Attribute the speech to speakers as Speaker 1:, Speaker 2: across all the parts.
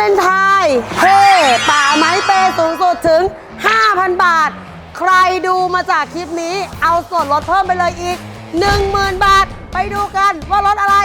Speaker 1: เลนไทน์เฮ่ป่าไม้เปสูงสุดถึง 5,000 บาท ใครดูมาจากคลิปนี้ เอาส่วนลดเพิ่มไปเลยอีก 10,000 บาท ไปดูกันว่ารถอะไร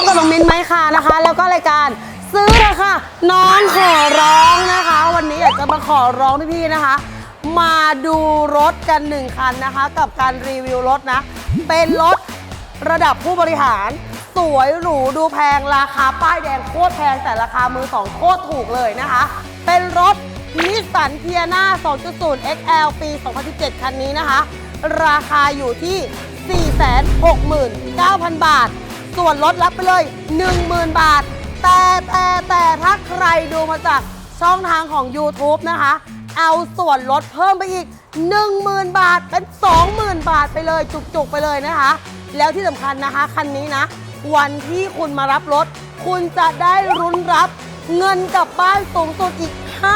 Speaker 1: บกับน้องมิ้นไหมคะนะคะ แล้วก็รายการซื้อเถอะค่ะน้องขอร้องนะคะ วันนี้อยากจะมาขอร้องพี่ๆนะคะ มาดูรถกันหนึ่งคันนะคะ กับการรีวิวรถนะ เป็นรถระดับผู้บริหาร สวยหรูดูแพงราคาป้ายแดงโคตรแพงแต่ราคามือสองโคตรถูกเลยนะคะ เป็นรถนิสสันเทียนา2.0 XL ปี 2017 คันนี้นะคะ ราคาอยู่ที่ 469,000 บาท ส่วนลดรับไปเลย 10,000 บาท แต่แต่แต่ถ้าใครดูมาจากช่องทางของ YouTube นะคะ เอาส่วนลดเพิ่มไปอีก 10,000 บาทเป็น 20,000 บาทไปเลยจุกๆไปเลยนะคะ แล้วที่สำคัญนะคะ คันนี้นะ วันที่คุณมารับรถ คุณจะได้รุ้นรับเงินกลับบ้านสูงสุดอีก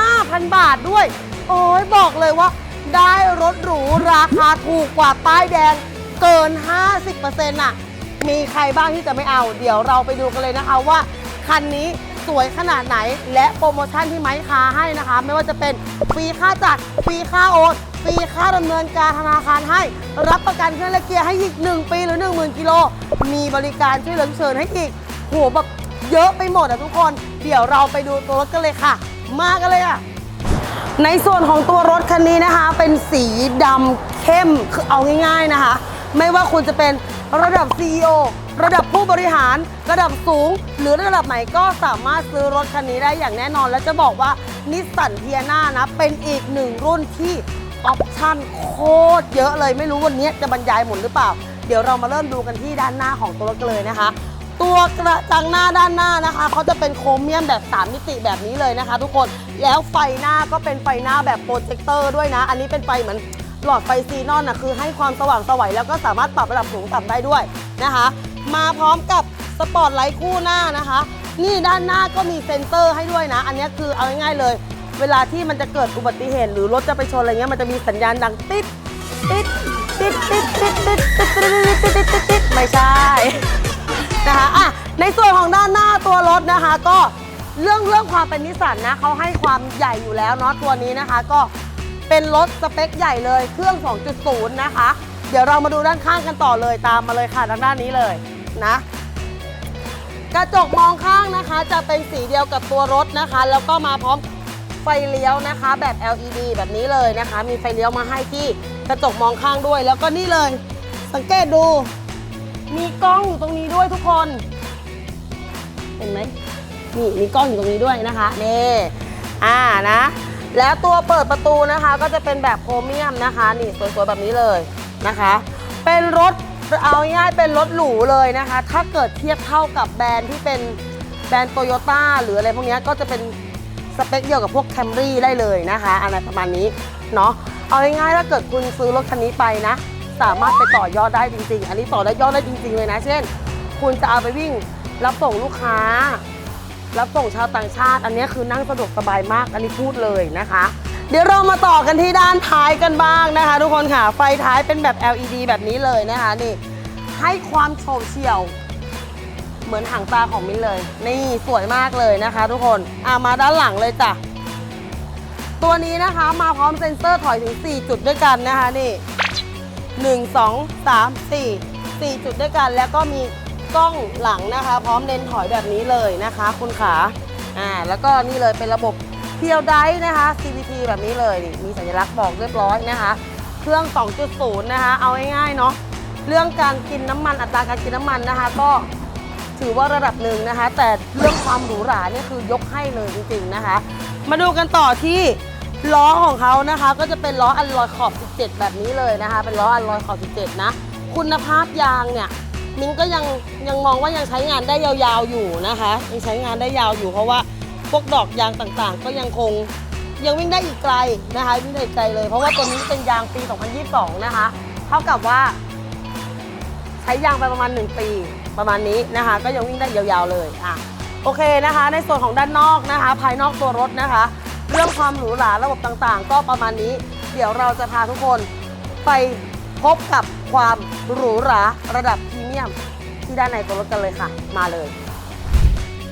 Speaker 1: 5,000 บาทด้วย โอ้ยบอกเลยว่า ได้รถหรูราคาถูกกว่าป้ายแดงเกิน 50%น่ะ มีใครบ้างที่จะไม่เอา เดี๋ยวเราไปดูกันเลยนะคะว่าคันนี้สวยขนาดไหน และโปรโมชั่นที่ไม้ค้าให้นะคะ ไม่ว่าจะเป็นฟรีค่าจัดฟรีค่าโอนฟรีค่าดำเนินการธนาคารให้ รับประกันเครื่องและเกียร์ให้อีก 1 ปีหรือ 10,000 กิโล มีบริการช่วยเหลือเชิญให้อีกโหแบบเยอะไปหมดอะทุกคน เดี๋ยวเราไปดูตัวรถกันเลยค่ะ มากันเลยอะในส่วนของตัวรถคันนี้นะคะ เป็นสีดำเข้มคือเอาง่าย ๆนะคะ ไม่ว่าคุณจะเป็นระดับ CEO ระดับผู้บริหาร ระดับสูง หรือระดับไหนก็สามารถซื้อรถคันนี้ได้อย่างแน่นอน และจะบอกว่านิสสันเทียนานะ เป็นอีกหนึ่งรุ่นที่ออปชั่นโคตรเยอะเลยไม่รู้วันนี้จะบรรยายหมดหรือเปล่า เดี๋ยวเรามาเริ่มดูกันที่ด้านหน้าของตัวรถกันเลยนะคะ ตัวกระจังหน้าด้านหน้านะคะเขาจะเป็นโครเมียมแบบ 3 มิติแบบนี้เลยนะคะ ทุกคนแล้วไฟหน้าก็เป็นไฟหน้าแบบโปรเจคเตอร์ด้วยนะ อันนี้เป็นไฟเหมือน หลอดไฟซีนอนนะคือให้ความสว่างสวัยแล้วก็สามารถปรับระดับสูงต่ำได้ด้วยนะคะ มาพร้อมกับสปอร์ตไลท์คู่หน้านะคะ นี่ด้านหน้าก็มีเซ็นเซอร์ให้ด้วยนะ อันนี้คือเอาง่ายๆเลย เวลาที่มันจะเกิดอุบัติเหตุ หรือรถจะไปชนอะไรเงี้ยมันจะมีสัญญาณดังติ๊ดติ๊ดติ๊ดติ๊ดติ๊ดติ๊ดติ๊ดติ๊ดติดติดติดติดไม่ใช่นะคะอะในส่วนของด้านหน้าตัวรถนะคะก็เรื่องเรื่องความเป็นนิสสันนะเขาให้ความใหญ่อยู่แล้วเนาะตัวนี้นะคะ ก็ เป็นรถสเปคใหญ่เลยเครื่อง 2.0 นะคะ เดี๋ยวเรามาดูด้านข้างกันต่อเลยตามมาเลยค่ะทางด้านนี้เลยนะ กระจกมองข้างนะคะ จะเป็นสีเดียวกับตัวรถนะคะ แล้วก็มาพร้อมไฟเลี้ยวนะคะ แบบ LED แบบนี้เลยนะคะ มีไฟเลี้ยวมาให้ที่กระจกมองข้างด้วย แล้วก็นี่เลย สังเกตดู มีกล้องอยู่ตรงนี้ด้วยทุกคน เห็นไหมนี่มีกล้องอยู่ตรงนี้ด้วยนะคะนี่อ่านะ แล้วตัวเปิดประตูนะคะก็จะเป็นแบบโครเมียมนะคะ นี่สวยๆแบบนี้เลยนะคะ เป็นรถเอาง่ายเป็นรถหรูเลยนะคะ ถ้าเกิดเทียบเท่ากับแบรนด์ที่เป็นแบรนด์โตโยต้าหรืออะไรพวกนี้ก็จะเป็นสเปคเดียวกับพวกแคมรี่ได้เลยนะคะอะไรประมาณนี้เนาะเอาง่ายๆถ้าเกิดคุณซื้อรถคันนี้ไปนะ สามารถไปต่อยอดได้จริง ๆ อันนี้ต่อยอดได้จริง ๆเลยนะ เช่น คุณจะเอาไปวิ่งรับส่งลูกค้า รับส่งชาวต่างชาติ อันนี้คือนั่งสะดวกสบายมาก อันนี้พูดเลยนะคะ เดี๋ยวเรามาต่อกันที่ด้านท้ายกันบ้างนะคะ ทุกคนค่ะ ไฟท้ายเป็นแบบ LED แบบนี้เลยนะคะนี่ให้ความโฉบเฉี่ยว เหมือนหางตาของมิ้นเลย นี่สวยมากเลยนะคะ ทุกคนอะมาด้านหลังเลยจ้ะตัวนี้นะคะมาพร้อมเซ็นเซอร์ถอยถึง 4 จุดด้วยกันนะคะนี่ 1 2 3 4 4 จุดด้วยกัน แล้วก็มี กล้องหลังนะคะ พร้อมเลนถอยแบบนี้เลยนะคะคุณขาอ่าแล้วก็นี่เลยเป็นระบบเพียวไดนะคะ CVT แบบนี้เลยนี่มีสัญลักษณ์บอกเรียบร้อยนะคะ เครื่อง 2.0 นะคะ เอาง่ายๆเนาะเรื่องการกินน้ำมันอัตราการกินน้ำมันนะคะ ก็ถือว่าระดับหนึ่งนะคะ แต่เรื่องความหรูหราเนี่ยคือยกให้เลยจริงๆนะคะ มาดูกันต่อที่ล้อของเขานะคะ ก็จะเป็นล้ออัลลอยขอบ 17 แบบนี้เลยนะคะ เป็นล้ออัลลอยขอบ 17 นะ คุณภาพยางเนี่ย มิ้นก็ยังยังมองว่ายังใช้งานได้ยาวๆอยู่นะคะยังใช้งานได้ยาวอยู่เพราะว่าพวกดอกยางต่างๆ ก็ยังคงยังวิ่งได้อีกไกลนะคะวิ่งได้ไกลเลย เพราะว่าตัวนี้เป็นยางปี 2022 นะคะ เท่ากับว่า ใช้ยางไปประมาณ 1 ปีประมาณนี้นะคะ ก็ยังวิ่งได้ยาวๆเลยอะโอเคนะคะ ในส่วนของด้านนอกนะคะ ภายนอกตัวรถนะคะ เรื่องความหรูหราระบบต่างๆ ก็ประมาณนี้ เดี๋ยวเราจะพาทุกคนไปพบกับความหรูหราระดับ เมียมที่ด้านในตัวรถกันเลยค่ะ มาเลย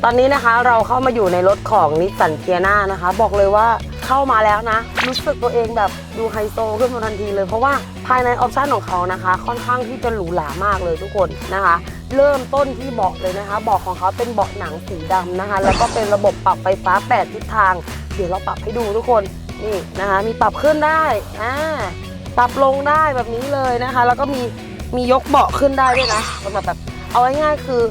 Speaker 1: ตอนนี้นะคะเราเข้ามาอยู่ในรถของนิสสันเทียนานะคะ บอกเลยว่าเข้ามาแล้วนะ รู้สึกตัวเองแบบดูไฮโซขึ้นมาทันทีเลย เพราะว่าภายในออปชันของเขานะคะ ค่อนข้างที่จะหรูหรามากเลยทุกคนนะคะเริ่มต้นที่เบาะเลยนะคะ เบาะของเขาเป็นเบาะหนังสีดำนะคะ แล้วก็เป็นระบบปรับไฟฟ้า 8 ทิศทาง เดี๋ยวเราปรับให้ดูทุกคน นี่นะคะ มีปรับขึ้นได้ อ่า ปรับลงได้แบบนี้เลยนะคะ แล้วก็มี มียกเบาะขึ้นได้ด้วยนะสำหรับแบบเอาง่ายๆคือ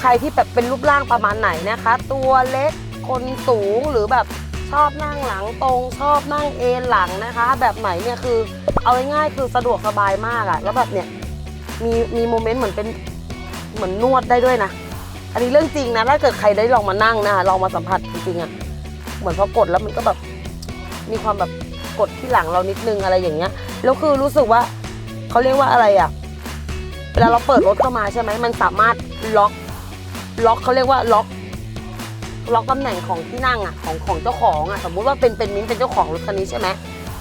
Speaker 1: ใครที่แบบเป็นรูปร่างประมาณไหนนะคะ ตัวเล็กคนสูงหรือแบบชอบนั่งหลังตรง ชอบนั่งเอนหลังนะคะ แบบไหนเนี่ยคือเอาง่ายๆคือสะดวกสบายมากอะแล้วแบบเนี่ยมีมีโมเมนต์เหมือนเป็นเหมือนนวดได้ด้วยนะ อันนี้เรื่องจริงนะถ้าเกิดใครได้ลองมานั่งนะคะลองมาสัมผัสจริงๆอะเหมือนพอกดแล้วมันก็แบบมีความแบบกดที่หลังเรานิดนึงอะไรอย่างเงี้ยแล้วคือรู้สึกว่าเขาเรียกว่าอะไรอะ เวลาเราเปิดรถเข้ามาใช่ไหมมันสามารถล็อกล็อกเขาเรียกว่าล็อกล็อกตำแหน่งของที่นั่งอะของของเจ้าของอะสมมุติว่าเป็นเป็นมิ้นเป็นเจ้าของรถคันนี้ใช่ไหม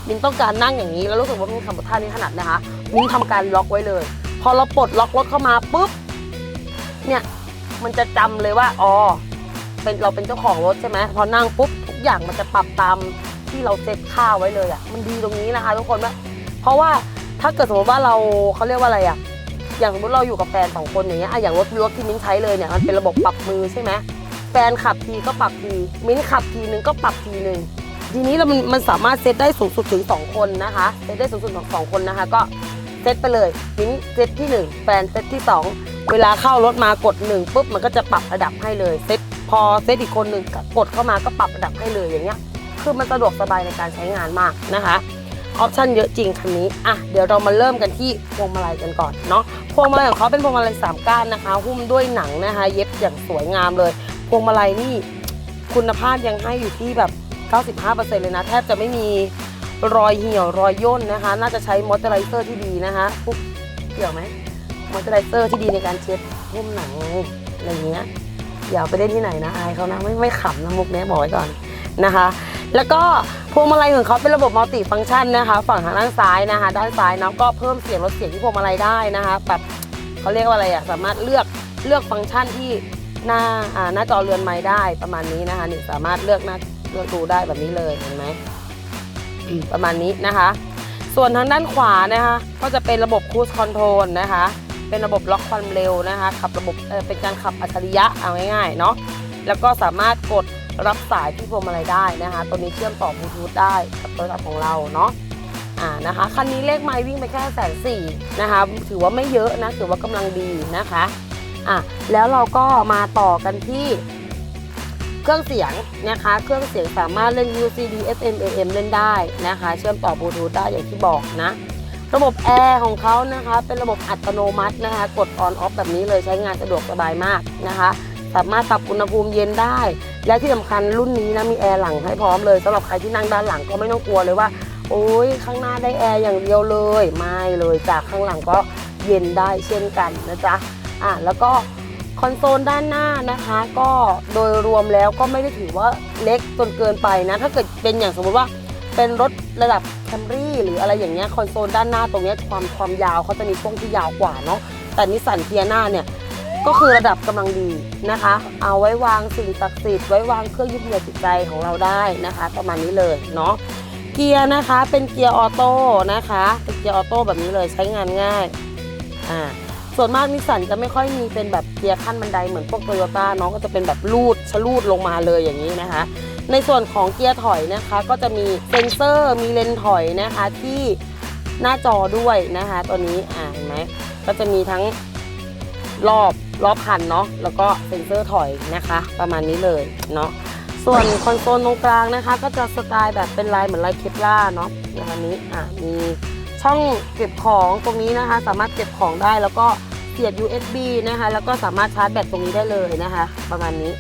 Speaker 1: มิ้นต้องการนั่งอย่างนี้แล้วรู้สึกว่ามิ้นทำท่านี้ถนัดนะคะ มิ้นทำการล็อกไว้เลย พอเราปลดล็อกรถเข้ามาปุ๊บเนี่ยมันจะจำเลยว่าอ๋อเป็นเราเป็นเจ้าของรถใช่ไหมพอนั่งปุ๊บทุกอย่างมันจะปรับตามที่เราเซตค่าไว้เลยอะมันดีตรงนี้นะคะทุกคนว่าเพราะว่าถ้าเกิดสมมติว่าเราเขาเรียกว่าอะไรอะ อย่างสมมติเราอยู่กับแฟนสองคนอย่างเงี้ยอะอย่างรถรถที่มิ้นใช้เลยเนี่ยมันเป็นระบบปรับมือใช่ไหมแฟนขับทีก็ปรับที มิ้นขับทีนึงก็ปรับทีนึงทีนี้เรามันมันสามารถเซตได้สูงสุดถึง 2 คนนะคะเซตได้สูงสุดของสองคนนะคะ ก็เซตไปเลยมิ้นเซตที่ 1 แฟนเซตที่ 2 เวลาเข้ารถมากด1ปุ๊บมันก็จะปรับระดับให้เลยเซตพอเซตอีกคนหนึ่งกดเข้ามาก็ปรับระดับให้เลยอย่างเงี้ยคือมันสะดวกสบายในการใช้งานมากนะคะออปชันเยอะจริงคันนี้อะเดี๋ยวเรามาเริ่มกันที่พวงมาลัยกันก่อนเนาะ พวงมาลัยของเขาเป็นพวงมาลัยสามก้านนะคะ หุ้มด้วยหนังนะคะ เย็บอย่างสวยงามเลย พวงมาลัยนี่คุณภาพยังให้อยู่ที่แบบ 95%เลยนะ แทบจะไม่มีรอยเหี่ยวรอยย่นนะคะ น่าจะใช้มอเจอไรเซอร์ที่ดีนะคะปุ๊บเกี่ยวไหมมอเจอไรเซอร์ที่ดีในการเช็ดหุ้มหนังอะไรอย่างเงี้ยอย่าไปเล่นที่ไหนนะอายเขานะไม่ไม่ขำนะมุกเนี้ยบอกไว้ก่อน นะคะ แล้วก็พวงมาลัยของเขาเป็นระบบมัลติฟังก์ชันนะคะ ฝั่งทางด้านซ้ายนะคะ ด้านซ้ายเนาะก็เพิ่มเสียงลดเสียงที่พวงมาลัยได้นะคะแบบเขาเรียกว่าอะไรอะสามารถเลือกเลือกฟังก์ชันที่หน้าอ่าหน้าจอเรือนไม้ได้ประมาณนี้นะคะนี่สามารถเลือกหน้าเลือกดูได้แบบนี้เลยเห็นไหมประมาณนี้นะคะ ส่วนทางด้านขวานะคะ ก็จะเป็นระบบค u ู e คอนโทรลนะคะ เป็นระบบล็อกความเร็วนะคะขับระบบเเป็นการขับอัจฉริยะเอาง่ายๆเนาะแล้วก็สามารถกด รับสายที่พวงมาลัยได้นะคะ ตัวนี้เชื่อมต่อบลูทูธได้กับโทรศัพท์ของเราเนาะอ่านะคะคันนี้เลขไมล์วิ่งไปแค่แสนสี่นะคะ ถือว่าไม่เยอะนะถือว่ากำลังดีนะคะอะแล้วเราก็มาต่อกันที่เครื่องเสียงนะคะ เครื่องเสียงสามารถเล่น UCD FM AM เล่นได้นะคะ เชื่อมต่อบลูทูธได้อย่างที่บอกนะ ระบบแอร์ของเขานะคะ เป็นระบบอัตโนมัตินะคะ กด on off แบบนี้เลยใช้งานสะดวกสบายมากนะคะ สามารถปรับอุณหภูมิเย็นได้ และที่สำคัญรุ่นนี้นะมีแอร์หลังให้พร้อมเลยสำหรับใครที่นั่งด้านหลังก็ไม่ต้องกลัวเลยว่า โอ้ยข้างหน้าได้แอร์อย่างเดียวเลยไม่เลยจากข้างหลังก็เย็นได้เช่นกันนะจ๊ะอะแล้วก็คอนโซลด้านหน้านะคะ ก็โดยรวมแล้วก็ไม่ได้ถือว่าเล็กจนเกินไปนะถ้าเกิดเป็นอย่างสมมติว่าเป็นรถระดับแคมรี่หรืออะไรอย่างเงี้ยคอนโซลด้านหน้าตรงเนี้ยความความยาวเขาจะมีช่วงที่ยาวกว่าเนาะแต่นิสสันเทียนาเนี่ย ก็คือระดับกำลังดีนะคะ เอาไว้วางสิ่งศักดิ์สิทธิ์ไว้วางเครื่องยึดเหนี่ยวจิตใจของเราได้นะคะ ประมาณนี้เลยเนาะเกียร์นะคะเป็นเกียร์ออโต้นะคะเป็นเกียร์ออโต้แบบนี้เลยใช้งานง่ายอ่าส่วนมากนิสสันจะไม่ค่อยมีเป็นแบบเกียร์ขั้นบันไดเหมือนพวกโตโยต้าเนาะก็จะเป็นแบบลูดชะลูดลงมาเลยอย่างนี้นะคะ ในส่วนของเกียร์ถอยนะคะ ก็จะมีเซนเซอร์มีเลนถอยนะคะที่หน้าจอด้วยนะคะ ตัวนี้อ่าเห็นไหมก็จะมีทั้งรอบ รอบคันเนาะแล้วก็เซ็นเซอร์ถอยนะคะ ประมาณนี้เลยเนาะส่วนคอนโซลตรงกลางนะคะ ก็จะสไตล์แบบเป็นลายเหมือนลายเคปล่าเนาะนะคะนี้อะมีช่องเก็บของตรงนี้นะคะ สามารถเก็บของได้แล้วก็เสียบ USB นะคะ แล้วก็สามารถชาร์จแบตตรงนี้ได้เลยนะคะ ประมาณนี้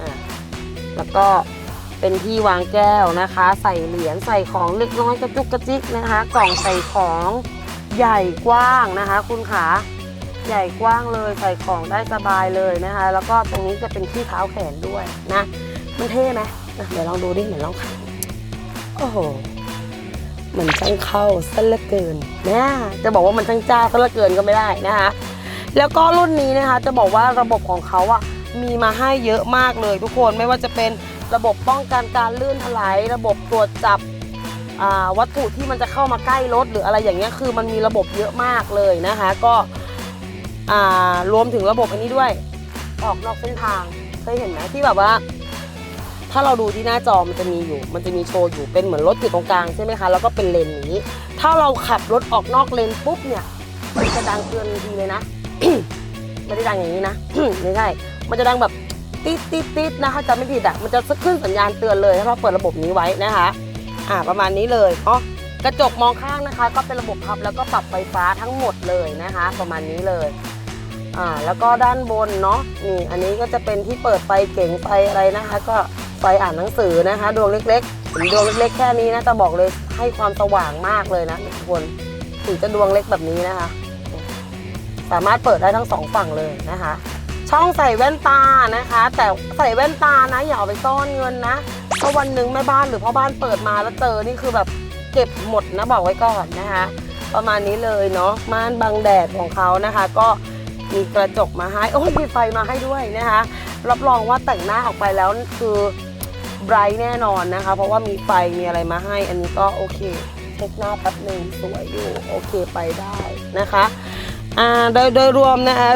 Speaker 1: อะแล้วก็เป็นที่วางแก้วนะคะ ใส่เหรียญใส่ของเล็กน้อยกระจุกกระจิกนะคะ กล่องใส่ของใหญ่กว้างนะคะ คุณขา ใหญ่กว้างเลยใส่ของได้สบายเลยนะคะ แล้วก็ตรงนี้จะเป็นที่เท้าแขนด้วยนะ มันเท่ไหมอะเดี๋ยวลองดูดิเดี๋ยวลองขันโอ้โหมันช่างเข้าซะเหลือเกินนะจะบอกว่ามันช่างจ้าซะเหลือเกินก็ไม่ได้นะคะ แล้วก็รุ่นนี้นะคะ จะบอกว่าระบบของเขาอะมีมาให้เยอะมากเลยทุกคนไม่ว่าจะเป็นระบบป้องกันการลื่นถลายระบบตรวจจับวัตถุที่มันจะเข้ามาใกล้รถหรืออะไรอย่างเงี้ยคือมันมีระบบเยอะมากเลยนะคะ ก็ อ่ารวมถึงระบบอันนี้ด้วย ออกนอกเส้นทางเคยเห็นไหมที่แบบว่า ถ้าเราดูที่หน้าจอมันจะมีอยู่ มันจะมีโชว์อยู่เป็นเหมือนรถอยู่ตรงกลางใช่ไหมคะแล้วก็เป็นเลนนี้ ถ้าเราขับรถออกนอกเลนปุ๊บเนี่ยมันจะดังเตือนทีเลยนะไม่ได้ดังอย่างนี้นะไม่ใช่มันจะดังแบบติดติดติดนะคะจำไม่ผิดอะมันจะขึ้นสัญญาณเตือนเลยถ้าเราเปิดระบบนี้ไว้นะคะอ่าประมาณนี้เลยอ๋อกระจกมองข้างนะคะ ก็เป็นระบบพับแล้วก็ปรับไฟฟ้าทั้งหมดเลยนะคะ ประมาณนี้เลย อ่าแล้วก็ด้านบนเนาะนี่อันนี้ก็จะเป็นที่เปิดไฟเก๋งไฟอะไรนะคะ ก็ไฟอ่านหนังสือนะคะ ดวงเล็กๆถึงดวงเล็กๆแค่นี้นะจะบอกเลยให้ความสว่างมากเลยนะทุกคนถึงจะดวงเล็กแบบนี้นะคะ สามารถเปิดได้ทั้งสองฝั่งเลยนะคะ ช่องใส่แว่นตานะคะ แต่ใส่แว่นตานะอย่าเอาไปซ่อนเงินนะเพราะวันหนึ่งแม่บ้านหรือพ่อบ้านเปิดมาแล้วเจอนี่คือแบบเก็บหมดนะบอกไว้ก่อนนะคะ ประมาณนี้เลยเนาะม่านบังแดดของเขานะคะ ก็ มีกระจกมาให้ โอ้ยมีไฟมาให้ด้วยนะคะ รับรองว่าแต่งหน้าออกไปแล้วคือไบรท์แน่นอนนะคะ เพราะว่ามีไฟมีอะไรมาให้ อันนี้ก็โอเคเช็คหน้าแป๊บหนึ่งสวยอยู่โอเคไปได้นะคะอ่าโดยโดยรวมนะคะ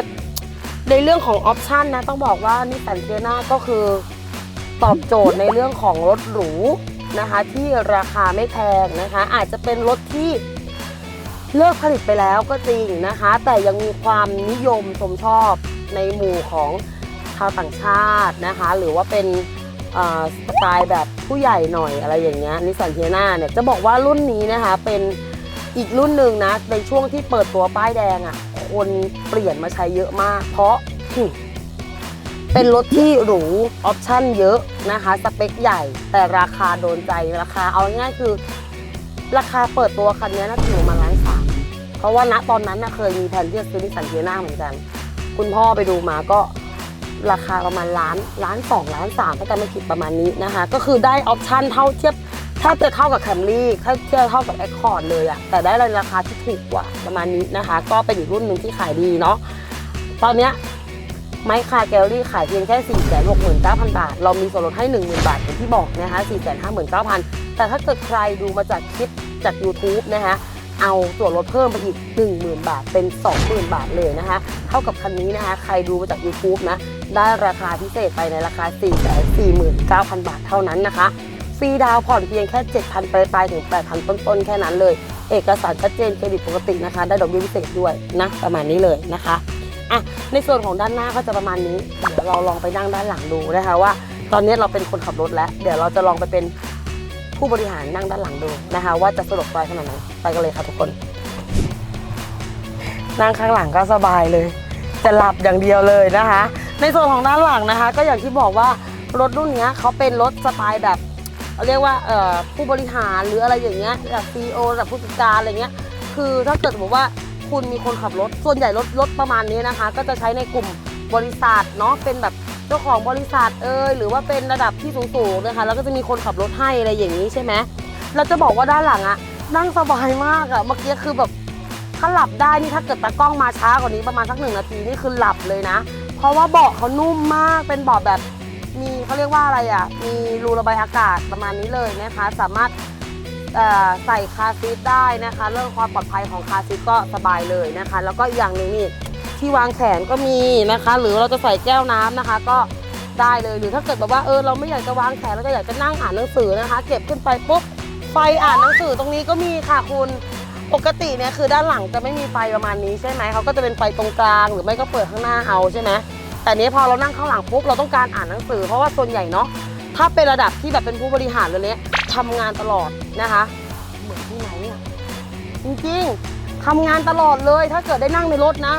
Speaker 1: ในเรื่องของออปชันนะต้องบอกว่านิสสันเทียนาก็คือตอบโจทย์ในเรื่องของรถหรูนะคะ ที่ราคาไม่แพงนะคะ อาจจะเป็นรถที่ เลิกผลิตไปแล้วก็จริงนะคะ แต่ยังมีความนิยมชมชอบในหมู่ของชาวต่างชาตินะคะ หรือว่าเป็นสไตล์แบบผู้ใหญ่หน่อยอะไรอย่างเงี้ยนิสสันเทียนาเนี่ยจะบอกว่ารุ่นนี้นะคะเป็นอีกรุ่นหนึ่งนะ ในช่วงที่เปิดตัวป้ายแดงอะ่ะ คนเปลี่ยนมาใช้เยอะมาก เพราะเป็นรถที่หรูออปชั่นเยอะนะคะ สเปคใหญ่ แต่ราคาโดนใจราคาเอาง่ายคือ ราคาเปิดตัวคันนี้น่าจะอยู่มาล้านสาม ราะว่าณตอนนั้นเคยมีแผนที่จะซื้อนิสสันเทียนาเหมือนกัน คุณพ่อไปดูมาก็ราคาประมาณล้านล้านสองล้านสามถ้าจำไม่ผิดประมาณนี้นะคะ ก็คือได้ออปชั่นเท่าเทียบแทบจะเท่ากับแคมรี่แทบจะเท่ากับแอคคอร์ดเลยอะแต่ได้ในราคาที่ถูกกว่าประมาณนี้นะคะ ก็เป็นอีกรุ่นหนึ่งที่ขายดีเนาะตอนเนี้ยไมค์คาแกลลี่ขายเพียงแค่4 6 9 0 0 0 บาท เรามีส่วนลดให้ 10,000 บาทอย่างที่บอกนะคะ4 5 9 0 0 0 แต่ถ้าเกิดใครดูมาจากคลิปจาก YouTube นะคะ เอาส่วนลดเพิ่มไปอีก 10,000 บาทเป็น 20,000 บาทเลยนะคะ เท่ากับคันนี้นะคะ ใครดูมาจาก YouTube นะ ได้ราคาพิเศษไปในราคา 449,000 บาทเท่านั้นนะคะฟรีดาวผ่อนเพียงแค่ 7,000ไปลายๆถึง 8,000 ต้นๆ แค่นั้นเลย เอกสารชัดเจนเครดิตปกตินะคะ ได้ดอกเบี้ยพิเศษด้วยนะ ประมาณนี้เลยนะคะอะในส่วนของด้านหน้าก็จะประมาณนี้ เดี๋ยวเราลองไปนั่งด้านหลังดูนะคะว่า ตอนนี้เราเป็นคนขับรถแล้ว เดี๋ยวเราจะลองไปเป็น ผู้บริหารนั่งด้านหลังดูนะคะ ว่าจะสะดวกสบายขนาดไหนไปกันเลยค่ะทุกคน นั่งข้างหลังก็สบายเลย จะหลับอย่างเดียวเลยนะคะ ในส่วนของด้านหลังนะคะ ก็อย่างที่บอกว่ารถรุ่นนี้เขาเป็นรถสไตล์แบบเรียกว่าผู้บริหารหรืออะไรอย่างเงี้ยแบบซีโอแบบผู้จัดการอะไรเงี้ยคือถ้าเกิดสมมติว่าคุณมีคนขับรถ ส่วนใหญ่รถรถประมาณนี้นะคะ ก็จะใช้ในกลุ่มบริษัทเนาะเป็นแบบ เจ้าของบริษัทเอ่ยหรือว่าเป็นระดับที่สูงๆนะคะแล้วก็จะมีคนขับรถให้อะไรอย่างนี้ใช่ไหมเราจะบอกว่าด้านหลังอะนั่งสบายมากอะเมื่อกี้คือแบบถ้าหลับได้นี่ถ้าเกิดตากล้องมาช้ากว่านี้ประมาณสักหนึ่งนาทีนี่คือหลับเลยนะ เพราะว่าเบาะเขานุ่มมากเป็นเบาะแบบมีเขาเรียกว่าอะไรอะ มีรูระบายอากาศประมาณนี้เลยนะคะ สามารถใส่คาซีทได้นะคะ เรื่องความปลอดภัยของคาซีทก็สบายเลยนะคะ แล้วก็อีกอย่างหนึ่งนี่ ที่วางแขนก็มีนะคะ หรือเราจะใส่แก้วน้ำนะคะ ก็ได้เลยหรือถ้าเกิดแบบว่าเออเราไม่อยากจะวางแขนเราจะอยากจะนั่งอ่านหนังสือนะคะ เก็บขึ้นไปปุ๊บไฟอ่านหนังสือตรงนี้ก็มีค่ะคุณปกติเนี่ยคือด้านหลังจะไม่มีไฟประมาณนี้ใช่ไหมเขาก็จะเป็นไฟตรงกลางหรือไม่ก็เปิดข้างหน้าเอาใช่ไหมแต่เนี้ยพอเรานั่งข้างหลังปุ๊บเราต้องการอ่านหนังสือ เพราะว่าส่วนใหญ่เนาะถ้าเป็นระดับที่แบบเป็นผู้บริหารเลยเนี้ยทำงานตลอดนะคะ เหมือนที่ไหนอะจริงๆทำงานตลอดเลยถ้าเกิดได้นั่งในรถนะ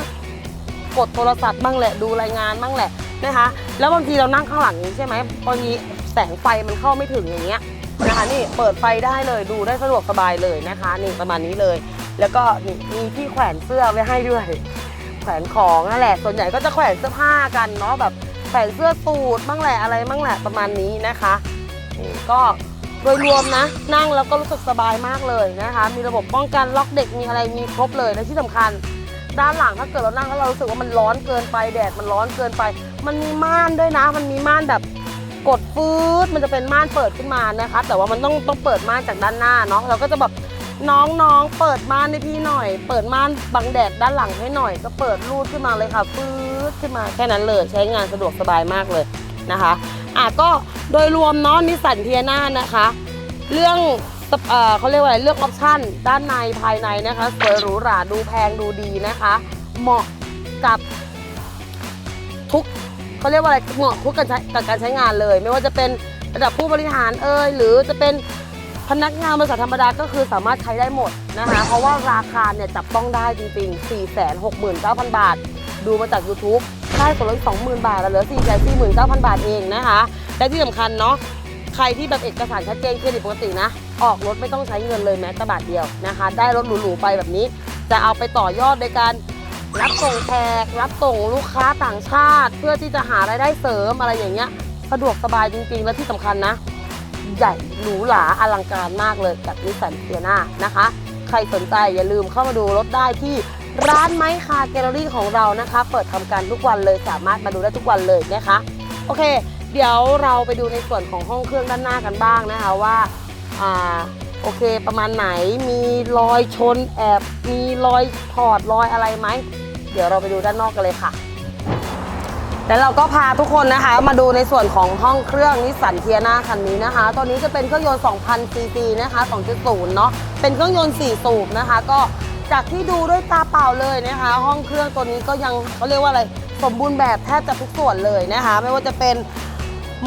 Speaker 1: กดโทรศัพท์บ้างแหละดูรายงานบ้างแหละนะคะ แล้วบางทีเรานั่งข้างหลังอย่างนี้ใช่ไหมบางทีแสงไฟมันเข้าไม่ถึงอย่างเงี้ยนะคะนี่เปิดไฟได้เลยดูได้สะดวกสบายเลยนะคะนี่ประมาณนี้เลย แล้วก็นี่มีที่แขวนเสื้อไว้ให้ด้วย แขวนของนั่นแหละ ส่วนใหญ่ก็จะแขวนเสื้อผ้ากันเนาะแบบแขวนเสื้อสูทบ้างแหละอะไรบ้างแหละประมาณนี้นะคะนี่ก็โดยรวมนะ นั่งแล้วก็รู้สึกสบายมากเลยนะคะ มีระบบป้องกันล็อกเด็กมีอะไรมีครบเลยและที่สำคัญ ด้านหลังถ้าเกิดเรานั่งแล้วเรารู้สึกว่ามันร้อนเกินไปแดดมันร้อนเกินไป มันมีม่านด้วยนะ มันมีม่านแบบกดฟืดมันจะเป็นม่านเปิดขึ้นมานะคะ แต่ว่ามันต้องต้องเปิดม่านจากด้านหน้าเนาะเราก็จะแบบน้องๆ เปิดม่านให้พี่หน่อย เปิดม่านบังแดดด้านหลังให้หน่อย ก็เปิดรูดขึ้นมาเลยค่ะฟืดขึ้นมาแค่นั้นเลยใช้งานสะดวกสบายมากเลยนะคะอะก็โดยรวมเนาะนิสสันเทียนานะคะ เรื่อง เอ่อเขาเรียกว่าอะไรเรื่องออปชั่นด้านในภายในนะคะสวยหรูหราดูแพงดูดีนะคะ เหมาะกับทุกเขาเรียกว่าอะไรเหมาะทุกการใช้กับการใช้งานเลย ไม่ว่าจะเป็นระดับผู้บริหารเอ่ยหรือจะเป็นพนักงานบริษัทธรรมดาก็คือสามารถใช้ได้หมดนะคะ เพราะว่าราคาเนี่ยจับต้องได้จริงๆ 4 6 9 0 0 0 บาท ดูมาจาก YouTube ได้ส่วนลด20,000 บาทแล้วเหลือ 4 4 9 0 0 0 บาทเองนะคะ และที่สำคัญเนาะ ใครที่แบบเอกสารชัดเจนเครดิตปกตินะ ออกรถไม่ต้องใช้เงินเลยแม้แต่บาทเดียวนะคะ ได้รถหรูๆไปแบบนี้ จะเอาไปต่อยอดในการรับส่งแขกรับส่งลูกค้าต่างชาติ เพื่อที่จะหารายได้เสริมอะไรอย่างเงี้ย สะดวกสบายจริงๆ และที่สำคัญนะ ใหญ่หรูหราอลังการมากเลยกับนิสสันเทียนานะคะ ใครสนใจอย่าลืมเข้ามาดูรถได้ที่ร้านไม้คาแกลเลอรี่ของเรานะคะ เปิดทำการทุกวันเลยสามารถมาดูได้ทุกวันเลยนะคะ โอเค เดี๋ยวเราไปดูในส่วนของห้องเครื่องด้านหน้ากันบ้างนะคะว่าอ่าโอเคประมาณไหนมีรอยชนแอบมีรอยถอดรอยอะไรไหมเดี๋ยวเราไปดูด้านนอกกันเลยค่ะแล้วเราก็พาทุกคนนะคะมาดูในส่วนของห้องเครื่องนิสสันเทียนาคันนี้นะคะตัวนี้จะเป็นเครื่องยนต์ 2,000 ซีซีนะคะ2.0 เนาะ เป็นเครื่องยนต์ 4 สูบนะคะ ก็จากที่ดูด้วยตาเปล่าเลยนะคะ ห้องเครื่องตัวนี้ก็ยังเขาเรียกว่าอะไร สมบูรณ์แบบแทบจะทุกส่วนเลยนะคะ ไม่ว่าจะเป็น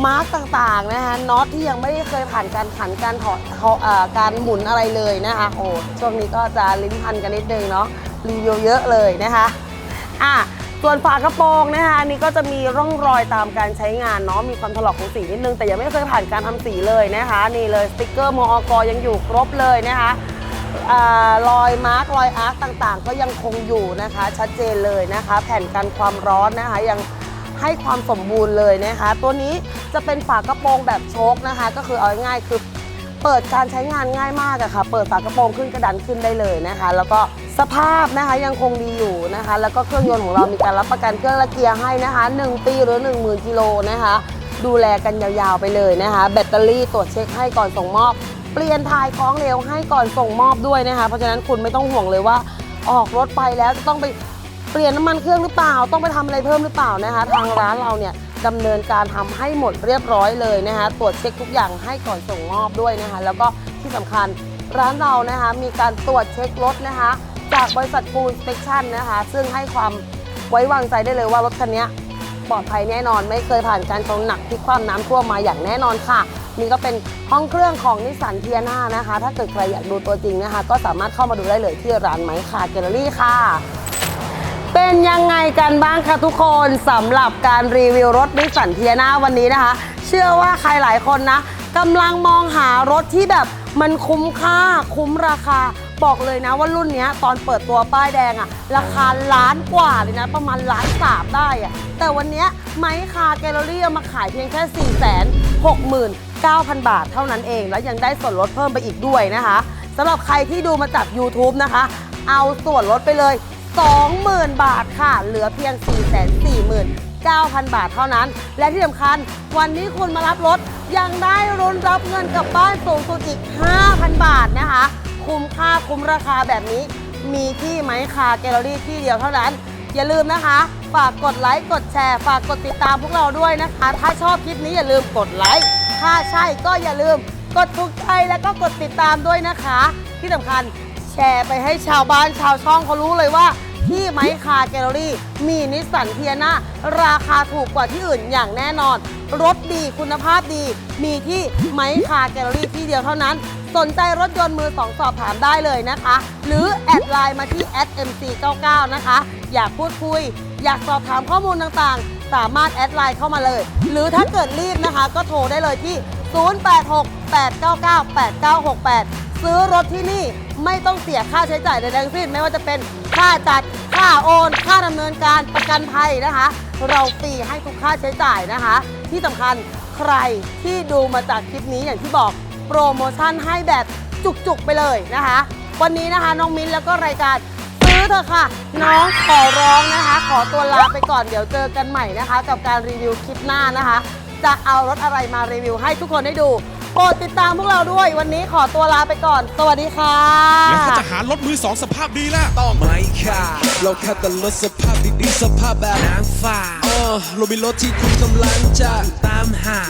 Speaker 1: มาร์กต่างๆนะคะน็อตที่ยังไม่ได้เคยผ่านการขันการถอดการหมุนอะไรเลยนะคะโอ้ช่วงนี้ก็จะลิ้นพันกันนิดนึงเนาะรีวิวเยอะเลยนะคะอะส่วนฝากระโปรงนะคะอันนี้ก็จะมีร่องรอยตามการใช้งานเนาะมีความถลอกของสีนิดนึง แต่ยังไม่เคยผ่านการทำสีเลยนะคะ นี่เลยสติกเกอร์มอกยังอยู่ครบเลยนะคะอรอยมาร์กรอยอาร์คต่างๆ ก็ยังคงอยู่นะคะ ชัดเจนเลยนะคะ แผ่นกันความร้อนนะคะยัง ให้ความสมบูรณ์เลยนะคะ ตัวนี้จะเป็นฝากระโปรงแบบโชคนะคะ ก็คือเอาง่ายคือเปิดการใช้งานง่ายมากอะค่ะ เปิดฝากระโปรงขึ้นกระดันขึ้นได้เลยนะคะ แล้วก็สภาพนะคะยังคงดีอยู่นะคะ แล้วก็เครื่องยนต์ของเรามีการรับประกันเครื่องละเกียร์ให้นะคะ 1 ปีหรือ 10,000กิโลนะคะ ดูแลกันยาวๆไปเลยนะคะ แบตเตอรี่ตรวจเช็คให้ก่อนส่งมอบ เปลี่ยนทายคล้องเร็วให้ก่อนส่งมอบด้วยนะคะ เพราะฉะนั้นคุณไม่ต้องห่วงเลยว่าออกรถไปแล้วจะต้องไป เปลี่ยนน้ำมันเครื่องหรือเปล่า ต้องไปทำอะไรเพิ่มหรือเปล่านะคะ ทางร้านเราเนี่ยดำเนินการทำให้หมดเรียบร้อยเลยนะคะ ตรวจเช็คทุกอย่างให้ก่อนส่งมอบด้วยนะคะ แล้วก็ที่สำคัญร้านเรานะคะ มีการตรวจเช็ครถนะคะ จากบริษัทฟูลสเปคชั่นนะคะ ซึ่งให้ความไว้วางใจได้เลยว่ารถคันนี้ปลอดภัยแน่นอนไม่เคยผ่านการชนหนักที่ความน้ำท่วมมาอย่างแน่นอนค่ะ นี่ก็เป็นห้องเครื่องของนิสสันเทียนานะคะ ถ้าเกิดใครอยากดูตัวจริงนะคะ ก็สามารถเข้ามาดูได้เลยที่ร้านไม้คาแกลเลอรี่ค่ะ เป็นยังไงกันบ้างคะทุกคนสำหรับการรีวิวรถนิสสันเทียนาวันนี้นะคะ เชื่อว่าใครหลายคนนะกำลังมองหารถที่แบบมันคุ้มค่าคุ้มราคา บอกเลยนะว่ารุ่นนี้ตอนเปิดตัวป้ายแดงอะราคาล้านกว่าเลยนะ ประมาณล้านสามได้อะแต่วันนี้ไมค์คาแกลเลอรี่มาขายเพียงแค่ 4 6 9 0 0 0 บาทเท่านั้นเอง แล้วยังได้ส่วนลดเพิ่มไปอีกด้วยนะคะสำหรับใครที่ดูมาจาก YouTube นะคะ เอาส่วนลดไปเลย 20,000 บาทค่ะ เหลือเพียง 449,000 บาทเท่านั้น และที่สำคัญวันนี้คุณมารับรถ ยังได้รุนรับเงินกลับบ้านสูงสุดอีก 5,000 บาทนะคะ คุ้มค่าคุ้มราคาแบบนี้ มีที่ไหมคาแกลเลอรี่ที่เดียวเท่านั้น อย่าลืมนะคะ ฝากกดไลค์กดแชร์ ฝากกดติดตามพวกเราด้วยนะคะ ถ้าชอบคลิปนี้อย่าลืมกดไลค์ถ้าใช่ก็อย่าลืมกดถูกใจแล้วก็กดติดตามด้วยนะคะ ที่สำคัญแชร์ไปให้ชาวบ้านชาวช่องเขารู้เลยว่า ที่ไมค์คาแกลเลอรี่ มีนิสสันเทียนาราคาถูกกว่าที่อื่นอย่างแน่นอน รถดีคุณภาพดี มีที่ไมค์คาแกลเลอรี่ที่เดียวเท่านั้น สนใจรถยนต์มือสองสอบถามได้เลยนะคะ หรือแอดไลน์มาที่ smc 99 นะคะ อยากพูดคุย อยากสอบถามข้อมูลต่างๆ สามารถแอดไลน์เข้ามาเลย หรือถ้าเกิดรีบนะคะ ก็โทรได้เลยที่ 0868998968 ซื้อรถที่นี่ไม่ต้องเสียค่าใช้จ่ายใดๆทั้งสิ้นไม่ว่าจะเป็นค่าจัดค่าโอน ค่าดำเนินการประกันภัยนะคะ เราฟรีให้ทุกค่าใช้จ่ายนะคะ ที่สำคัญใครที่ดูมาจากคลิปนี้อย่างที่บอกโปรโมชั่นให้แบบจุกๆไปเลยนะคะ วันนี้นะคะน้องมิ้นแล้วก็รายการซื้อเถอะค่ะ น้องขอร้องนะคะ ขอตัวลาไปก่อนเดี๋ยวเจอกันใหม่นะคะ กับการรีวิวคลิปหน้านะคะ จะเอารถอะไรมารีวิวให้ทุกคนได้ดู โปรดติดตามพวกเราด้วย วันนี้ขอตัวลาไปก่อน สวัสดีค่ะ
Speaker 2: แล้วถ้าจะหารถมือสองสภาพดีล่ะ
Speaker 3: ต้องไม่ค่ะเราแค่แต่รถสภาพดีๆสภาพแบบนางฟ้าเออเรามีรถที่คุณกำลังจะตามหา